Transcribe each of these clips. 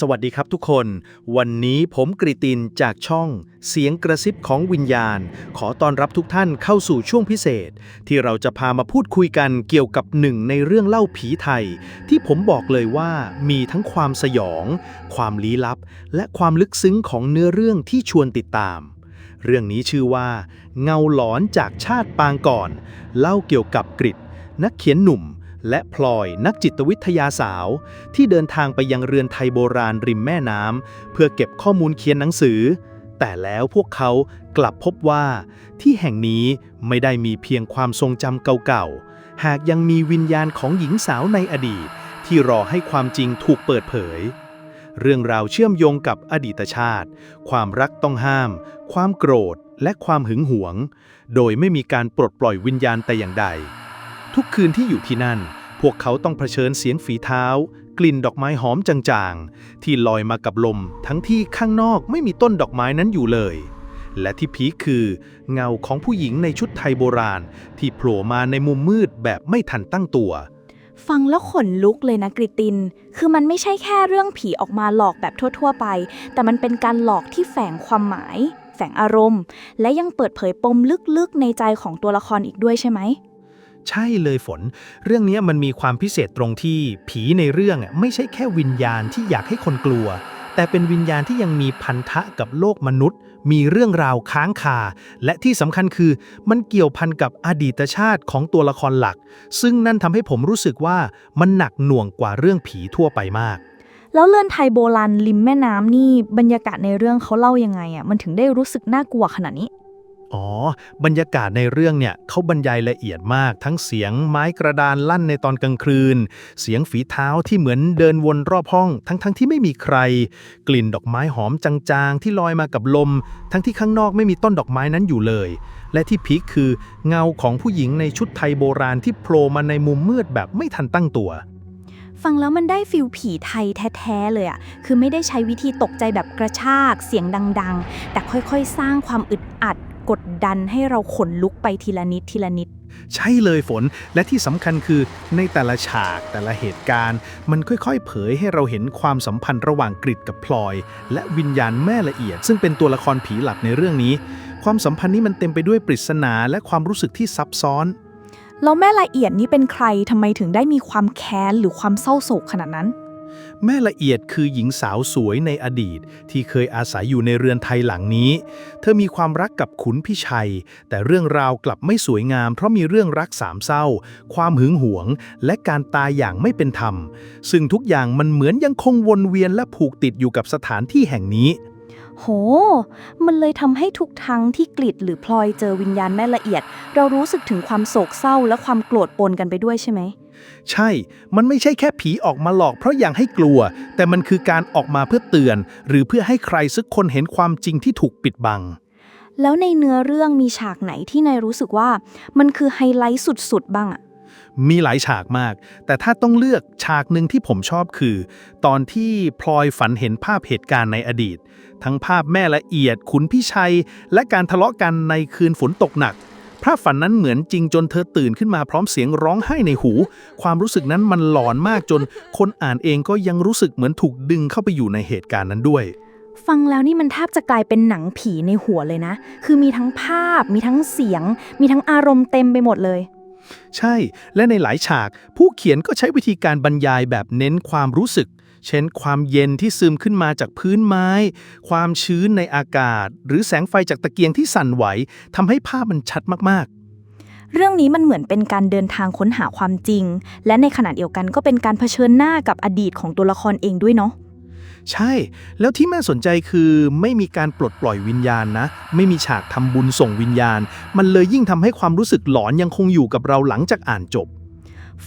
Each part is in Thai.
สวัสดีครับทุกคน วันนี้ผมกริตินจากช่อง เสียงกระซิบของวิญญาณ ขอต้อนรับทุกท่านเข้าสู่ช่วงพิเศษ ที่เราจะพามาพูดคุยกันเกี่ยวกับหนึ่งในเรื่องเล่าผีไทย ที่ผมบอกเลยว่ามีทั้งความสยอง ความลี้ลับ และความลึกซึ้งของเนื้อเรื่องที่ชวนติดตาม เรื่องนี้ชื่อว่า เงาหลอนจากชาติปางก่อน เล่าเกี่ยวกับกริดนักเขียนหนุ่ม และพลอยนักจิตวิทยาสาว ที่เดินทางไปยังเรือนไทยโบราณริมแม่น้ำเพื่อเก็บข้อมูลเขียนหนังสือ แต่แล้วพวกเขากลับพบว่า ที่แห่งนี้ไม่ได้มีเพียงความทรงจำเก่าๆ หากยังมีวิญญาณของหญิงสาวในอดีต ที่รอให้ความจริงถูกเปิดเผย เรื่องราวเชื่อมโยงกับอดีตชาติ ความรักต้องห้าม ความโกรธและความหึงหวง โดยไม่มีการปลดปล่อยวิญญาณแต่อย่างใด ทุกคืนที่อยู่ที่นั่น พวกเขาต้องเผชิญเสียงฝีเท้า กลิ่นดอกไม้หอมจางๆ ที่ลอยมากับลม ทั้งที่ข้างนอกไม่มีต้นดอกไม้นั้นอยู่เลย และที่พีคคือ เงาของผู้หญิงในชุดไทยโบราณ ที่โผล่มาในมุมมืดแบบไม่ทันตั้งตัว ฟังแล้วขนลุกเลยนะกริติน คือมันไม่ใช่แค่เรื่องผีออกมาหลอกแบบทั่ว ๆ ไป แต่มันเป็นการหลอกที่แฝงความหมาย แฝงอารมณ์ และยังเปิดเผยปมลึกๆในใจของตัวละครอีกด้วยใช่ไหม ใช่เลยฝน เรื่องนี้มันมีความพิเศษตรงที่ผีในเรื่องไม่ใช่แค่วิญญาณที่อยากให้คนกลัว แต่เป็นวิญญาณที่ยังมีพันธะกับโลกมนุษย์ มีเรื่องราวค้างคา และที่สำคัญคือมันเกี่ยวพันกับอดีตชาติของตัวละครหลัก ซึ่งนั่นทำให้ผมรู้สึกว่ามันหนักหน่วงกว่าเรื่องผีทั่วไปมากแล้วเรือนไทยโบราณริมแม่น้ำนี่บรรยากาศในเรื่องเขาเล่ายังไงอะมันถึงได้รู้สึกน่ากลัวขนาดนี้ อ๋อ บรรยากาศในเรื่องเนี่ยเขาบรรยายละเอียดมาก ทั้งเสียงไม้กระดานลั่นในตอนกลางคืน เสียงฝีเท้าที่เหมือนเดินวนรอบห้อง ทั้งๆทที่ไม่มีใคร กลิ่นดอกไม้หอมจางๆ ที่ลอยมากับลม ทั้งที่ข้างนอกไม่มีต้นดอกไม้นั้นอยู่เลย และที่พีคคือเงาของผู้หญิงในชุดไทยโบราณที่โผล่มาในมุมมืดแบบไม่ทันตั้งตัวฟังแล้วมันได้ฟิลผีไทยแท้ๆเลยอะคือไม่ได้ใช้วิธีตกใจแบบกระชากเสียงดัง ๆ แต่ค่อยๆ สร้างความอึดอัด กดดันให้เราขนลุกไปทีละนิดทีละนิด ใช่เลยฝนและที่สำคัญคือในแต่ละฉากแต่ละเหตุการณ์ มันค่อยๆ เผยให้เราเห็นความสัมพันธ์ระหว่างกริดกับพลอย และวิญญาณแม่ละเอียด ซึ่งเป็นตัวละครผีหลักในเรื่องนี้ ความสัมพันธ์นี้มันเต็มไปด้วยปริศนาและความรู้สึกที่ซับซ้อนแล้วแม่ละเอียดนี่เป็นใครทำไมถึงได้มีความแค้นหรือความเศร้าโศกขนาดนั้น แม่ละเอียดคือหญิงสาวสวยในอดีต ที่เคยอาศัยอยู่ในเรือนไทยหลังนี้ เธอมีความรักกับขุนพิชัย แต่เรื่องราวกลับไม่สวยงาม เพราะมีเรื่องรักสามเศร้า ความหึงหวง และการตายอย่างไม่เป็นธรรม ซึ่งทุกอย่างมันเหมือนยังคงวนเวียนและผูกติดอยู่กับสถานที่แห่งนี้ โห มันเลยทำให้ทุกครั้งที่กลิดหรือพลอยเจอวิญญาณแม่ละเอียด เรารู้สึกถึงความโศกเศร้าและความโกรธปนกันไปด้วยใช่ไหม ใช่ มันไม่ใช่แค่ผีออกมาหลอกเพราะอยากให้กลัว แต่มันคือการออกมาเพื่อเตือน หรือเพื่อให้ใครสักคนเห็นความจริงที่ถูกปิดบัง แล้วในเนื้อเรื่องมีฉากไหนที่นายรู้สึกว่า มันคือไฮไลท์สุดๆบ้างอะมีหลายฉากมาก แต่ถ้าต้องเลือกฉากหนึ่งที่ผมชอบคือ ตอนที่พลอยฝันเห็นภาพเหตุการณ์ในอดีต ทั้งภาพแม่ละเอียดขุนพี่ชัย และการทะเลาะกันในคืนฝนตกหนัก ภาพฝันนั้นเหมือนจริงจนเธอตื่นขึ้นมาพร้อมเสียงร้องไห้ในหู ความรู้สึกนั้นมันหลอนมากจน คนอ่านเองก็ยังรู้สึกเหมือนถูกดึงเข้าไปอยู่ในเหตุการณ์นั้นด้วย ฟังแล้วนี่มันแทบจะกลายเป็นหนังผีในหัวเลยนะ คือมีทั้งภาพ มีทั้งเสียง มีทั้งอารมณ์เต็มไปหมดเลย ใช่ และในหลายฉาก ผู้เขียนก็ใช้วิธีการบรรยายแบบเน้นความรู้สึก เช่น ความเย็นที่ซึมขึ้นมาจากพื้นไม้ ความชื้นในอากาศ หรือแสงไฟจากตะเกียงที่สั่นไหวทำให้ภาพมันชัดมากเรื่องนี้มันเหมือนเป็นการเดินทางค้นหาความจริง และในขณะเดียวกันก็เป็นการเผชิญหน้ากับอดีตของตัวละครเองด้วยเนาะๆใช่ แล้วที่น่าสนใจคือไม่มีการปลดปล่อยวิญญาณนะ ไม่มีฉากทำบุญส่งวิญญาณ มันเลยยิ่งทำให้ความรู้สึกหลอนยังคงอยู่กับเราหลังจากอ่านจบ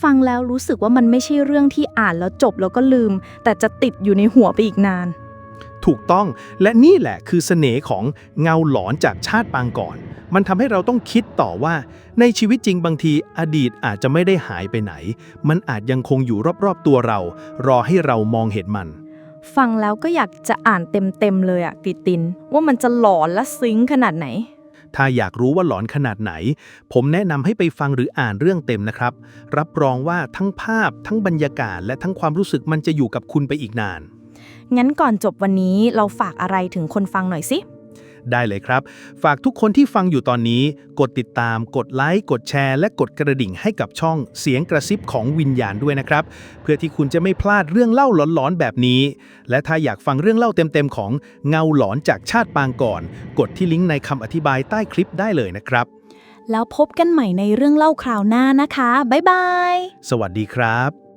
ฟังแล้วรู้สึกว่ามันไม่ใช่เรื่องที่อ่านแล้วจบแล้วก็ลืม แต่จะติดอยู่ในหัวไปอีกนาน ถูกต้องและนี่แหละคือเสน่ห์ของเงาหลอนจากชาติปางก่อน มันทำให้เราต้องคิดต่อว่า ในชีวิตจริงบางทีอดีตอาจจะไม่ได้หายไปไหน มันอาจยังคงอยู่รอบๆตัวเรา รอให้เรามองเห็นมัน ฟังแล้วก็อยากจะอ่านเต็มๆเลยอะกริติน ว่ามันจะหลอนและซึ้งขนาดไหน ถ้าอยากรู้ว่าหลอนขนาดไหน ผมแนะนำให้ไปฟังหรืออ่านเรื่องเต็มนะครับ รับรองว่าทั้งภาพ ทั้งบรรยากาศ และทั้งความรู้สึกมันจะอยู่กับคุณไปอีกนาน งั้นก่อนจบวันนี้เราฝากอะไรถึงคนฟังหน่อยสิ ได้เลยครับ ฝากทุกคนที่ฟังอยู่ตอนนี้ กดติดตาม กดไลค์ กดแชร์ และกดกระดิ่งให้กับช่องเสียงกระซิบของวิญญาณด้วยนะครับ เพื่อที่คุณจะไม่พลาดเรื่องเล่าหลอนๆแบบนี้ และถ้าอยากฟังเรื่องเล่าเต็มๆของเงาหลอนจากชาติปางก่อน กดที่ลิงก์ในคำอธิบายใต้คลิปได้เลยนะครับ แล้วพบกันใหม่ในเรื่องเล่าคราวหน้านะคะบ๊ายบาย สวัสดีครับ